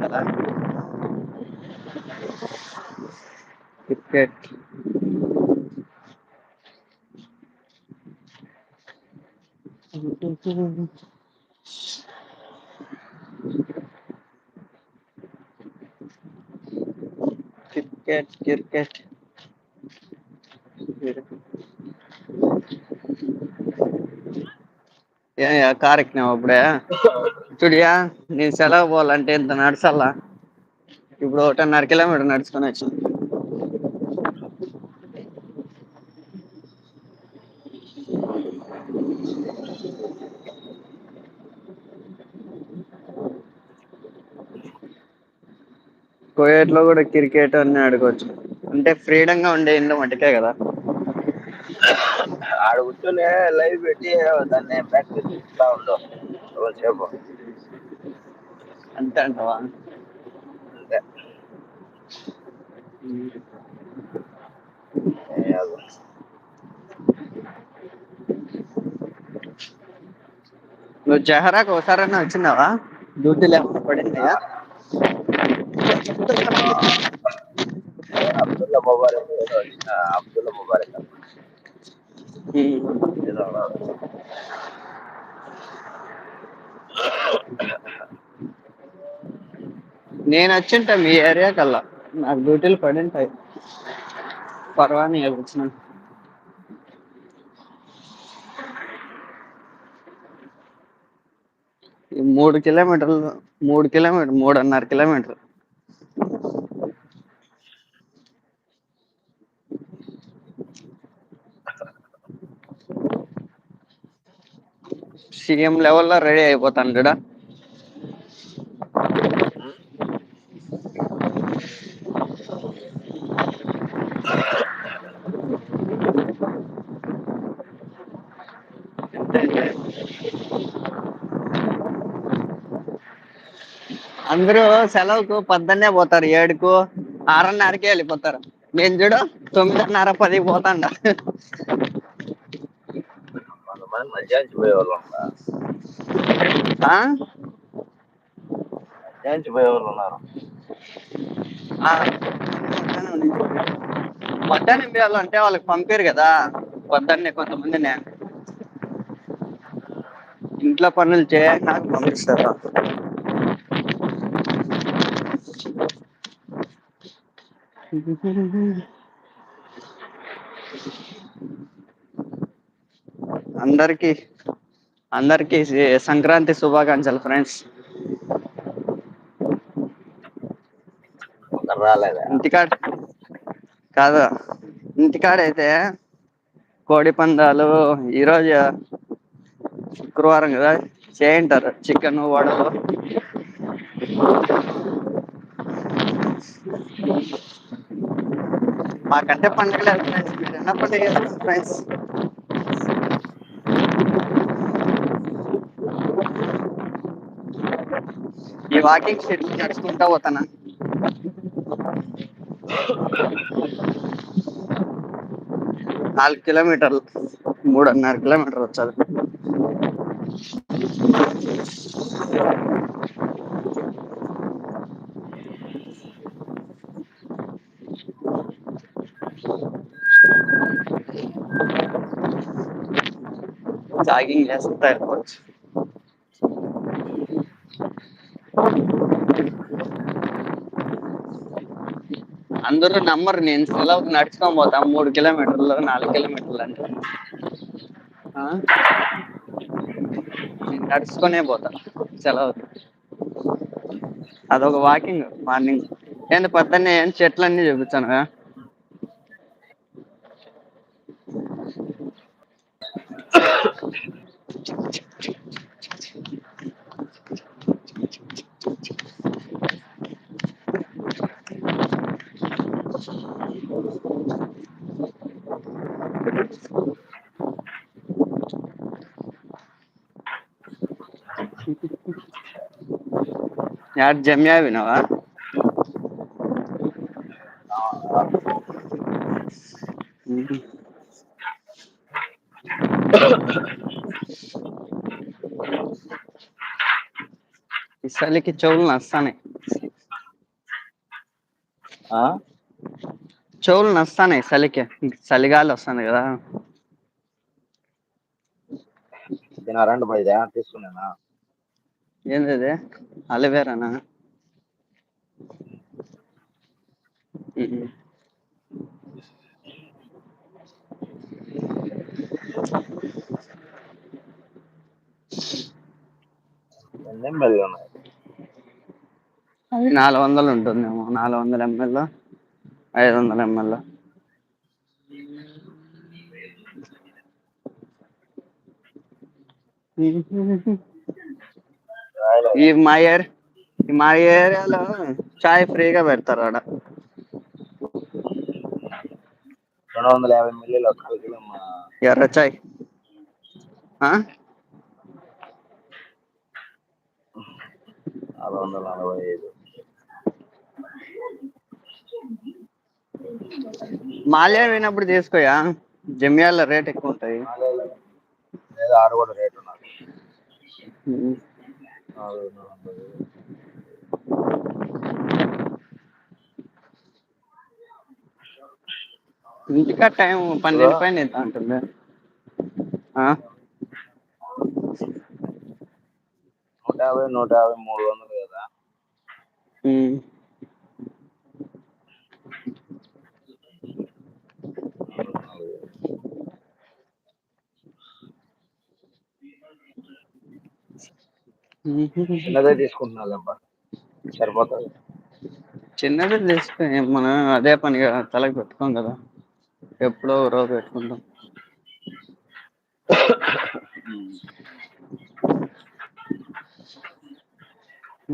కదా cricket cricket cricket ఏ car ఎక్కినావు అప్పుడే చూడియా నేను సెలవు పోవాలంటే ఇంత నడచాలా ఇప్పుడు ఒకటిన్నర కిలోమీటర్ నడుచుకొని వచ్చాను. కోయేట్లో కూడా క్రికెట్ అని ఆడుకోవచ్చు. అంటే ఫ్రీడమ్ ఉండే ఇంట్లో మటుకే కదా. ఆడ కూర్చొని లైవ్ పెట్టి దాన్ని ప్రాక్టీస్ చేస్తా ఉండు సేపు అంతే అంటవా అంతే ఏం కాదు. నువ్వు జహరాకు ఒకసారైనా వచ్చినావా డ్యూటీ లేకుండా పడిందా అబ్దుల్లా ముబారక్ ఏదో వచ్చిన అబ్దుల్లా ముబారక్ అన్న. ఏదో ఉన్నాడు. నేను వచ్చింటా మీ ఏరియా కల్లా. నాకు డ్యూటీలు పడింటాయి. పర్వాని వచ్చినాను. ఈ మూడు కిలోమీటర్లు మూడు కిలోమీటర్ మూడున్నర కిలోమీటర్ సీఎం లెవెల్లో రెడీ అయిపోతాను చూడ అందరూ సెలవుకు పొద్దున్నే పోతారు ఏడుకు ఆరున్నరకే వెళ్ళిపోతారు. నేను చూడు తొమ్మిదిన్నర పదికి పోతాండ. కొంతమంది మధ్యాహ్నం ఉన్నారు? ఆ? మధ్యాహ్నం పోయే వాళ్ళు ఉన్నారు అంటే వాళ్ళకి పంపారు కదా. పొద్దున్నే కొంతమందిని. ఇంట్లో పనులు చేయక నాకు పంపిస్తారు. అందరికి అందరికి సంక్రాంతి శుభాకాంక్షలు ఫ్రెండ్స్. రాలేదా? ఇంటికాడ కాదు ఇంటికాడ అయితే కోడి పందాలు ఈరోజు శుక్రవారం కదా చేయింటారు చికెన్ వడలు. మాకంటే పండుగ లేదు ఫ్రెండ్స్ మీరు ఎన్న పండుగ చేస్తారు ఫ్రెండ్స్. ఈ వాకింగ్ షెడ్యూల్ నడుచుకుంటా పోతానా? నాలుగు కిలోమీటర్లు మూడున్నర కిలోమీటర్ వచ్చారు. జాగింగ్ చేస్తా వెళ్ళిపోవచ్చు అందరూ నమ్మరు. నేను సెలవుకి నడుచుకొని పోతా. మూడు కిలోమీటర్లు నాలుగు కిలోమీటర్లు అంటే. ఆ? నేను నడుచుకునే పోతా సెలవు అదొక వాకింగ్ మార్నింగ్. ఏంది పొద్దున్నే ఏం చెట్లన్నీ చూపించాను కదా యాడ్ జమ్యా వినవా చలికి చెవులు నస్తాయి ఆ చెవులు నస్తాయి చలికి చలిగాలి వస్తుంది కదా తినారండి బయట తీసుకున్నానా ఏంది అది అలోవేరానా అది నాలుగు వందలు ఉంటుందేమో. నాలుగు వందల ఎంఎల్ ఐదు వందల ఎంఎల్ రాయలే. ఈ మా ఏర్ మా ఏరియాలో చాయ్ ఫ్రీగా పెడతారు ఆడ. రెండు వందల యాభై మిల్లీలు ఎర్ర చాయ్. ఆ? నాలుగు వందల నలభై ఐదు. మాల్యా పోయినప్పుడు తీసుకోయా? జమియాల రేట్ ఎక్కువ ఉంటాయి. లేదా ఆరు కూడా రేట్ ఉన్నది. ఇంటికా టైం పన్నెండు పైన ఉంటుంది ఆ? నూట యాభై నూట యాభై మూడు వందలు కదా. చిన్నదే తీసుకుంటున్నా సరిపోతుంది. చిన్నది తీసుకుని మనం అదే పనిగా తలకి పెట్టుకోం కదా. ఎప్పుడో ఒక రోజు పెట్టుకుంటాం.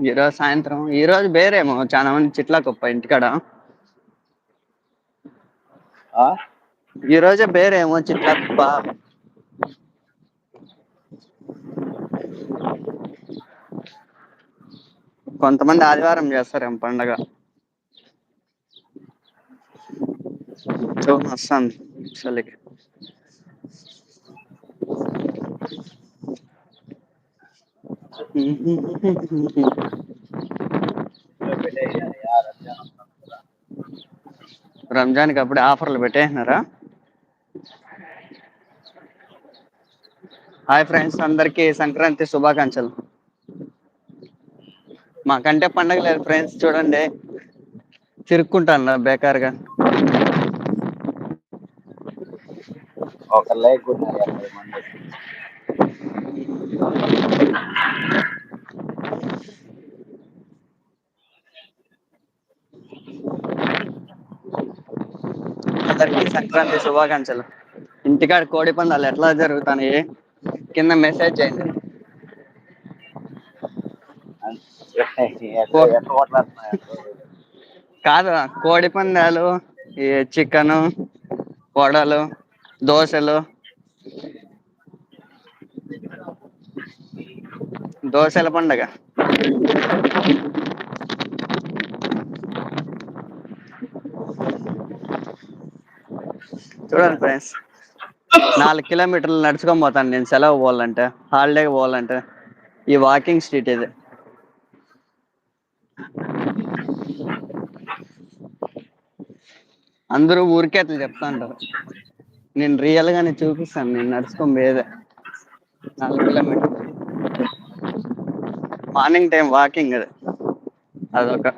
ఈరోజు సాయంత్రం ఈ రోజు బేరేమో చాలా మంది చిట్లా కుప్ప ఇంటికాడ. ఆ? ఈ రోజే బేరేమో చిట్లా కుప్ప. కొంతమంది ఆదివారం చేస్తారేమో పండగ. చెవులు చలికి. రంజాన్ రంజాన్కి అప్పుడే ఆఫర్లు పెట్టేసినారా? హాయ్ ఫ్రెండ్స్ అందరికీ సంక్రాంతి శుభాకాంక్షలు. మాకంటే పండగ లేదు ఫ్రెండ్స్ చూడండి. తిరుక్కుంటాను ఒక లైక్ మంది. అందరికీ సంక్రాంతి శుభాకాంక్షలు. ఇంటికాడ కోడి పందాలు ఎట్లా జరుగుతాయి కింద మెసేజ్ చేయండి ఎట్లా ఎట్లా కొట్లాడుతున్నాయి కాదు కోడి పందాలు ఈ చికెను వడలు దోశలు. దోశల పండగ. చూడండి ఫ్రెండ్స్ నాలుగు కిలోమీటర్లు నడుచుకొని పోతాను నేను సెలవు పోవాలంటే హాలిడేకి పోవాలంటే ఈ వాకింగ్ స్ట్రీట్ ఇది. అందరూ ఊరికే అట్లా చెప్తా ఉంటారు నేను రియల్ గానే చూపిస్తాను నేను నడుచుకొని పోయేదే. నాలుగు కిలోమీటర్ మార్నింగ్ టైం వాకింగ్ అది. అదొక.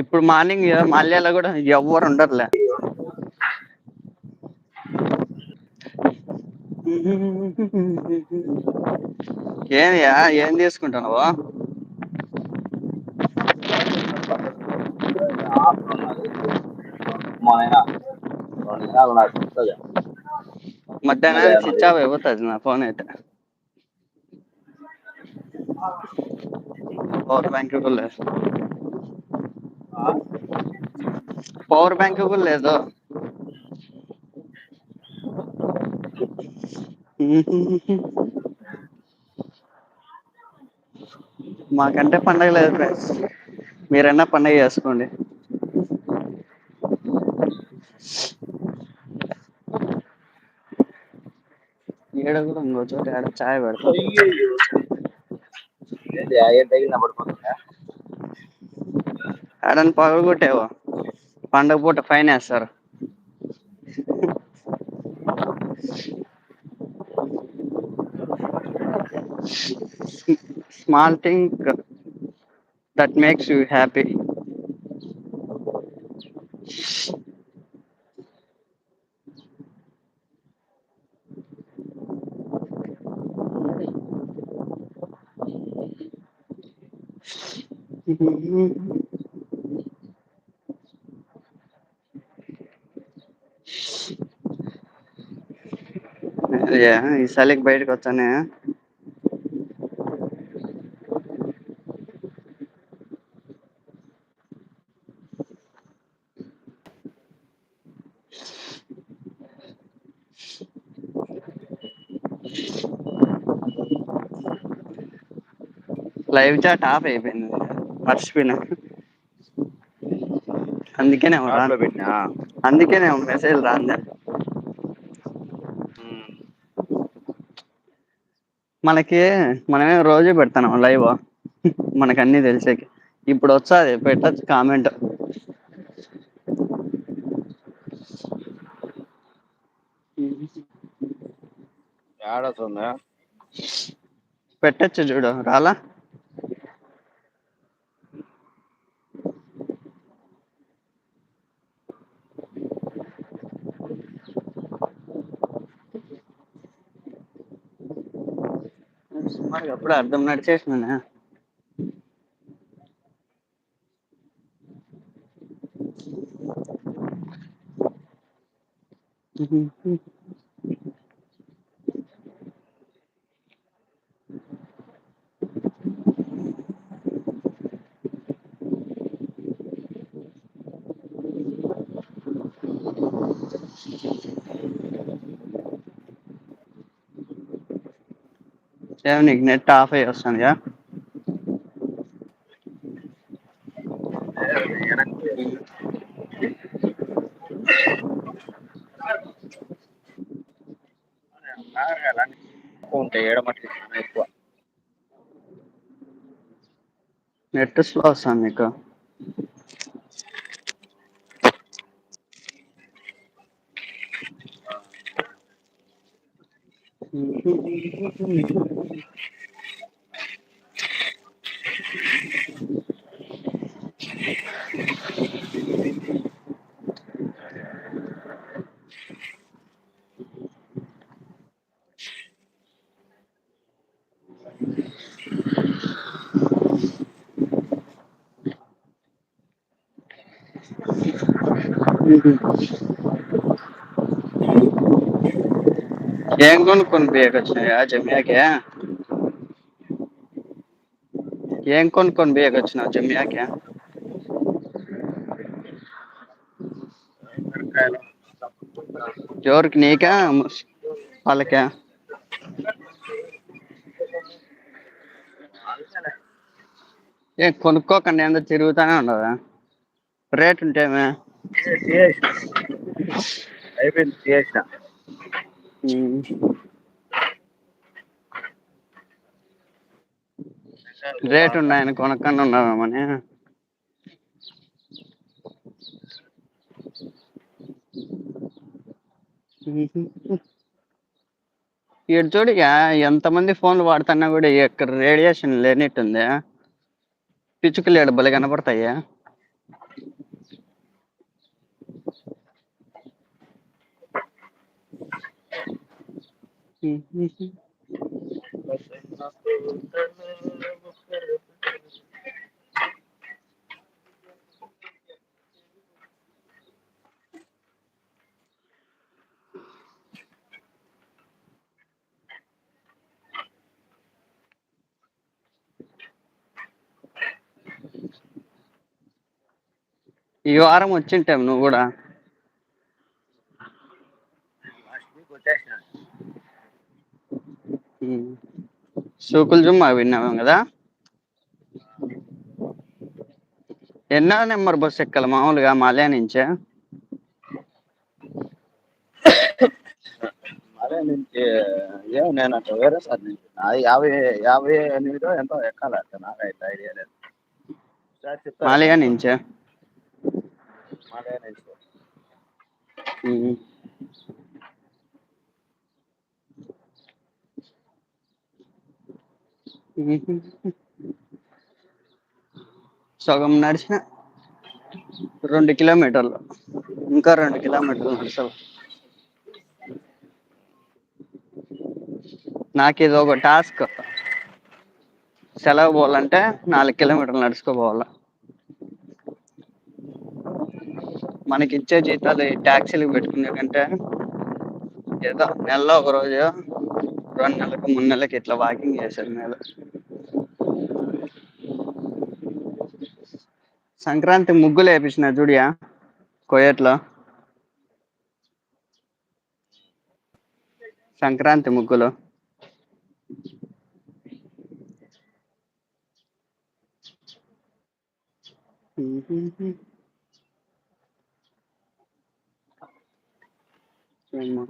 ఇప్పుడు మార్నింగ్ మల్యాలో కూడా ఎవ్వరు ఉండరులే. ఏంది ఏం తీసుకుంటున్నావు మా ఆయన రెండు దినాలు నాకు వస్తుంది మధ్యాహ్నం స్విచ్ ఆఫ్ అయిపోతుంది నా ఫోన్ అయితే పవర్ బ్యాంక్ కూడా లేదు పవర్ బ్యాంక్ కూడా లేదు మాకంటే పండగ లేదు ఫ్రెండ్స్ మీరన్నా పండగ చేసుకోండి. ఈడ కూడా ఇంకో చోట ఆడ చాయ్ పెడతాం. ఆడని పగలు కొట్టేవో పండగ పూట ఫైన్ వేస్తారు. Small thing that makes you happy అదే ఈ చలికి బయటకు వచ్చానే. లైవ్ చాట్ ఆఫ్ అయిపోయింది. మర్చిపోయినా. అందుకేనే పెట్టినా? అందుకేనే మెసేజ్ రాంది. మనకి మనమే రోజు పెడతాం లైవ్. మనకు అన్ని తెలిసేకి. ఇప్పుడు వచ్చాది పెట్టచ్చు కామెంట్ పెట్టచ్చు చూడు రాలా? సుమారుగా అప్పుడు అర్థం నడిచేసిన ఏమి నీకు నెట్ ఆఫ్ అయ్యి వస్తుందిగా నెట్ స్లో వస్తుంది మీకు ఏం కొనుక్కొని బియ్యకి వచ్చినాయా జమ్యాకే? ఏం కొనుక్కొని బియ్యకి జమ్యాకే? జోరుకి ఎవరికి నీకా? వాళ్ళకే? వాళ్ళకా ఏం కొనుక్కోకండి ఏందో తిరుగుతానే ఉండదా రేట్ ఉంటేమే అయిపోయింది చేసిన రేట్ ఉన్నాయని కొనక్కని ఉన్నామని ఇటు చూడిగా ఎంతమంది ఫోన్లు వాడుతున్నా కూడా ఇక్కడ రేడియేషన్ లేనట్టుంది. పిచ్చుకలు ఏడు బలి కనపడతాయి. ఈ వారం వచ్చింటాం నువ్వు కూడా. సూకులు జుమ్మా విన్నాము కదా? ఎన్నో నెంబర్ బస్ ఎక్కాలి మామూలుగా మాల్యా నుంచే? అదే నేను ఏ- నేను అట్లా వేరే సార్ నుంచి. యాభై యాభై ఎనిమిదో ఎంతో ఎక్కాలి అట్లా నాకైతే ఐడియా లేదు? మాలియా నుంచే? మాలయ నుంచి. సగం నడిచిన రెండు కిలోమీటర్లు. ఇంకా రెండు కిలోమీటర్లు నడచాలి నాకు ఇది ఒక టాస్క్. సెలవు పోవాలంటే నాలుగు కిలోమీటర్లు నడుచుకోపోవాలి. మనకి ఇచ్చే జీతాలు ట్యాక్సీలకు పెట్టుకునే కంటే ఏదో నెలలో ఒక రోజు రెండు నెలలకు మూడు నెలలకు ఇట్లా వాకింగ్ చేశారు నేను సంక్రాంతి ముగ్గులు వేపించిన చూడియా కోయట్లో. సంక్రాంతి ముగ్గులు.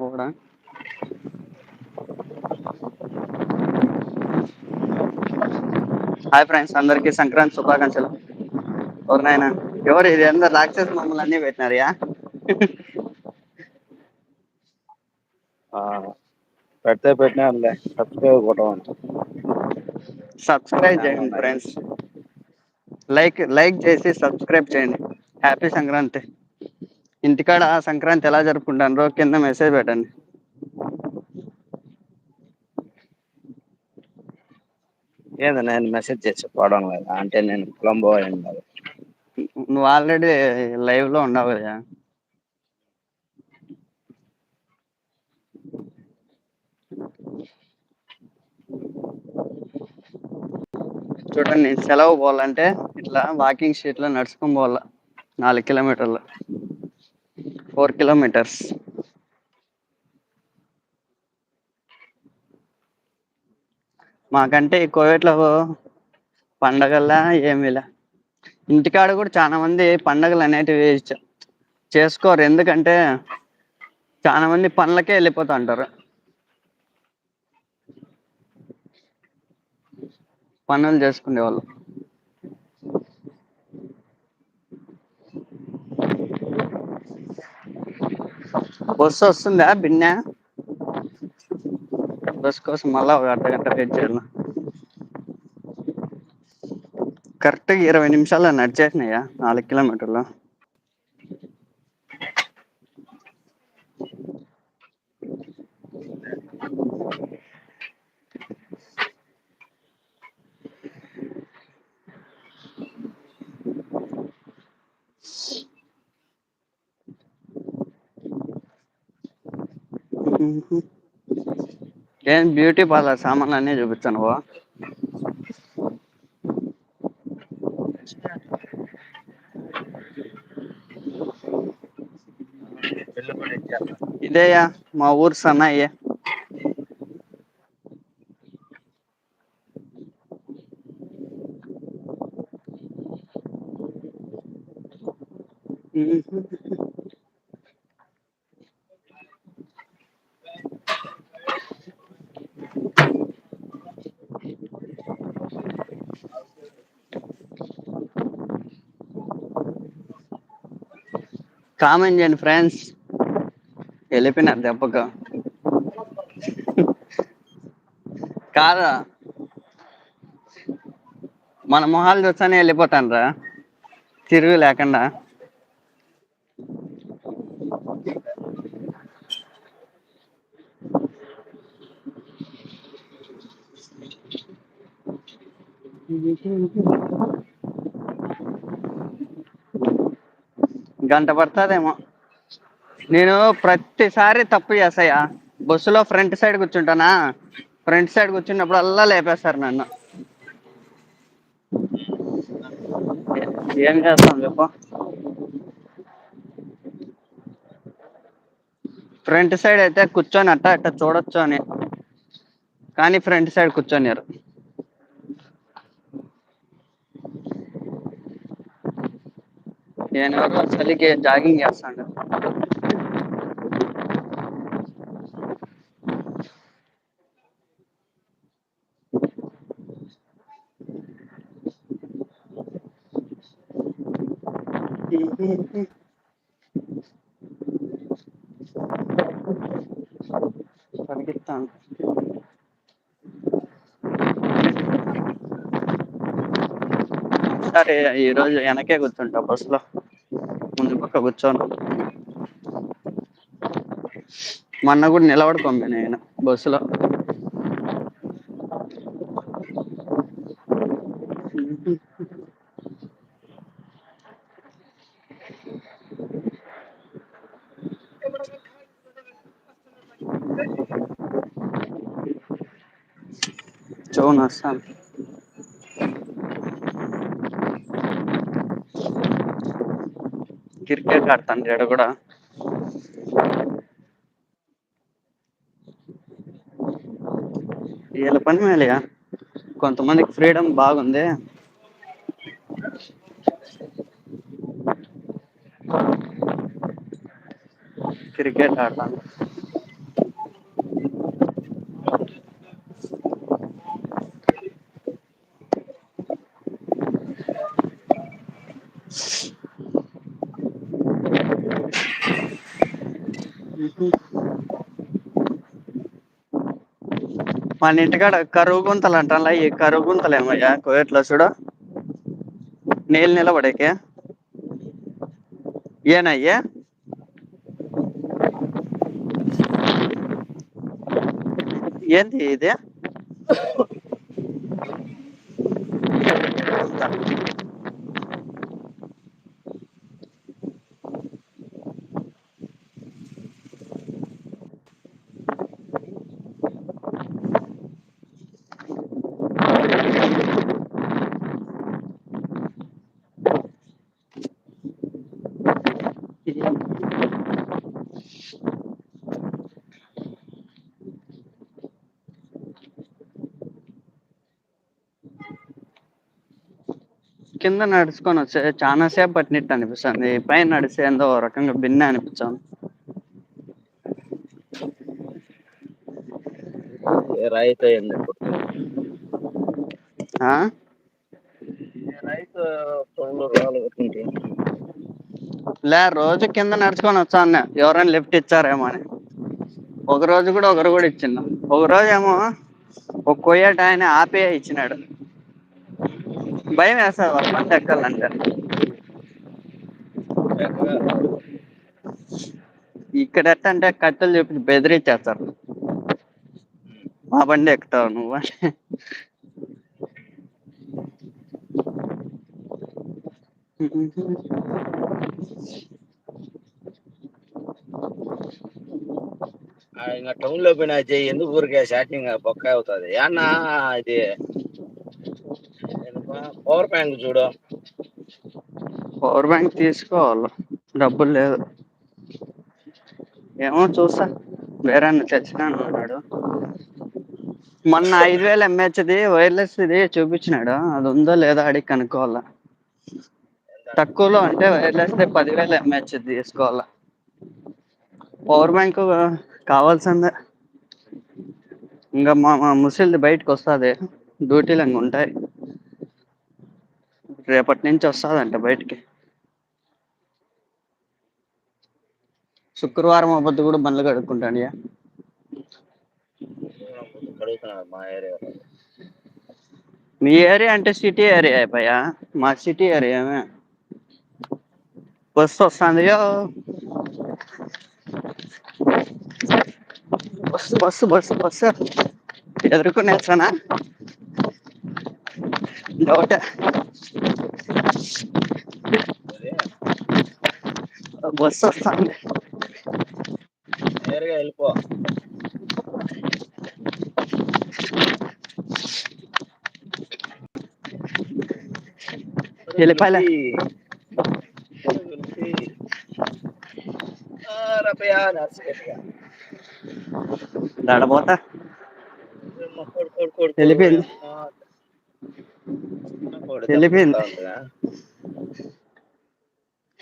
కూడా. హాయ్ ఫ్రెండ్స్ అందరికీ సంక్రాంతి శుభాకాంక్షలు. ఎవరినైనా ఎవరు ఇది? అందరు రాక్షస మమ్మల్ని అన్ని పెట్టినారు ఆ, పెడితే పెట్టినారులే సబ్స్క్రైబ్ కొట్టమని సబ్స్క్రైబ్ చేయండి ఫ్రెండ్స్. లైక్ లైక్ చేసి సబ్స్క్రైబ్ చేయండి. హ్యాపీ సంక్రాంతి. ఇంటికాడ సంక్రాంతి ఎలా జరుపుకుంటారో కింద మెసేజ్ పెట్టండి. ఏంది నేను మెసేజ్ చేసి పోవడం లేదా. అంటే నేను కొలంబో ఉండాలి. నువ్వు ఆల్రెడీ లైవ్లో ఉన్నావు కదా. చూడండి నేను సెలవు పోవాలంటే ఇట్లా వాకింగ్ షీట్లో నడుచుకొని పోవాల. నాలుగు కిలోమీటర్లు. ఫోర్ కిలోమీటర్స్ మాకంటే ఈ కోవిడ్లో పండగల్లా ఏమిలా ఇంటికాడ కూడా చాలా మంది పండగలు అనేటివి చేసుకోరు. ఎందుకంటే చాలా మంది పనులకే వెళ్ళిపోతూ ఉంటారు. పనులు చేసుకునే వాళ్ళు. బస్సు వస్తుందా బిన్నా? బస్ కోసం మళ్ళా ఒక అర్ధ గంట వెయిట్ చేయాలి కరెక్ట్గా ఇరవై నిమిషాలు నడిచేసినాయా నాలుగు కిలోమీటర్లు. ఏం బ్యూటీ పార్లర్ సామాన్లు అన్నీ చూపించాను బావ ఇదేయా మా ఊరు సన్నయ్య. కామెంట్ చేయండి ఫ్రెండ్స్. వెళ్ళిపోయినారు దెబ్బకు. కాదా మన మొహాలు చూస్తానే వెళ్ళిపోతాను రా తిరుగు లేకుండా. గంట పడుతుందేమో. నేను ప్రతిసారి తప్పు చేస్తాయా? బస్సులో ఫ్రంట్ సైడ్ కూర్చుంటానా? ఫ్రంట్ సైడ్ కూర్చున్నప్పుడు అల్లా లేపేస్తారు నన్ను. ఏం చేస్తాం చెప్పు? ఫ్రంట్ సైడ్ అయితే కూర్చొని అట్ట అట్ట చూడొచ్చు అని. కానీ ఫ్రంట్ సైడ్ కూర్చొని ಏನಾದ್ರು ಸಲಿಗೆ ಜಾಗಿಂಗ್ ಜಾಸ್ತಾಂಡ పరిగెత్తాను పరిగెత్తాను ఈ ఈరోజు వెనకే కూర్చుంటా బస్సులో ముందు పక్క కూర్చోను. మొన్న కూడా నిలబడుకోండి నేను బస్సులో చూను వస్తాను క్రికెట్ ఆడతాను ఇక్కడ కూడా. వీళ్ళ పని మేలేగా కొంతమందికి ఫ్రీడమ్ బాగుంది. క్రికెట్ ఆడతాను. మన ఇంటికాడ కరువు గుంతలు అంటాను ఈ కరువు గుంతలు ఏమయ్యా కోయట్లో చూడు. నీళ్ళు నిలబడేకే. ఏనయ్యా? ఏంది ఇది? కింద నడుచుకొని వచ్చే చాలా సేపు పట్టినట్టు అనిపిస్తుంది. పైన ఓ రకంగా భిన్న అనిపించాను రైతు అయింది ఇప్పుడు? లే రోజు కింద నడుచుకొని వచ్చాను. ఎవరైనా లిఫ్ట్ ఇచ్చారేమో అని. ఒక రోజు కూడా ఒకరు కూడా ఇచ్చిండు. ఒక రోజు ఏమో ఒక కొయ్యట ఆయన ఆపే ఇచ్చినాడు. భయం వేస్తారు వాళ్ళ మంది ఎక్కాలంటే ఇక్కడ ఎట్ట అంటే కట్టెలు చెప్పి బెదిరించేస్తారు. మా బండి ఎక్కుతావు నువ్వు. ఇంకా టౌన్లో పోయినా చెయ్యి ఎందుకు ఊరికే షాటింగ్ బొక్క అవుతుంది? అన్న ఇది పవర్ బ్యాంక్ చూడు. పవర్ బ్యాంక్ తీసుకోవాలి? డబ్బులు లేదు ఏమో చూసా. వేరే తెచ్చినాను అన్నాడు. మొన్న ఐదు వేలు ఎంహెచ్ది వైర్లెస్ ఇది చూపించినాడు. అది ఉందో లేదో అడిగి కనుక్కోవాలా. తక్కువలో అంటే వైర్లెస్ పదివేలు ఎంహెచ్ తీసుకోవాలా. పవర్ బ్యాంక్ కావాల్సిందే. ఇంకా మా మా ముసలిది బయటకు వస్తుంది. డ్యూటీలు ఉంటాయి. రేపటి నుంచి వస్తుందంట బయటికి. శుక్రవారం అవ్వద్దు కూడా బండ్లు కడుక్కుంటాను మా ఏరియా అంటే సిటీ ఏరియా అయిపోయా మా సిటీ ఏరియామే బస్సు వస్తుందియో బస్సు బస్సు బస్సు బస్సు. ఎదుర్కొనేసానా డౌట్. బస్సు వస్తుంది నేరుగా వెళ్ళిపో వెళ్ళిపోయలే. రపయా నర్సిగా నడబోతా వెళ్ళిపోయింది. వెళ్ళిపోయింది.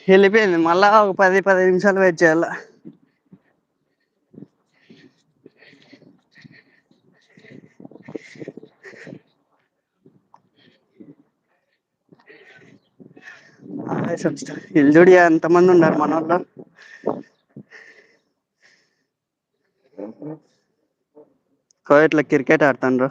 వెళ్ళిపోయింది. మళ్ళా ఒక పది పది నిమిషాలు వెయిట్ చేయాల. వీళ్ళు చూడు ఎంతమంది ఉన్నారు మన వాళ్ళు కోయట్లో క్రికెట్ ఆడుతుండ్రు.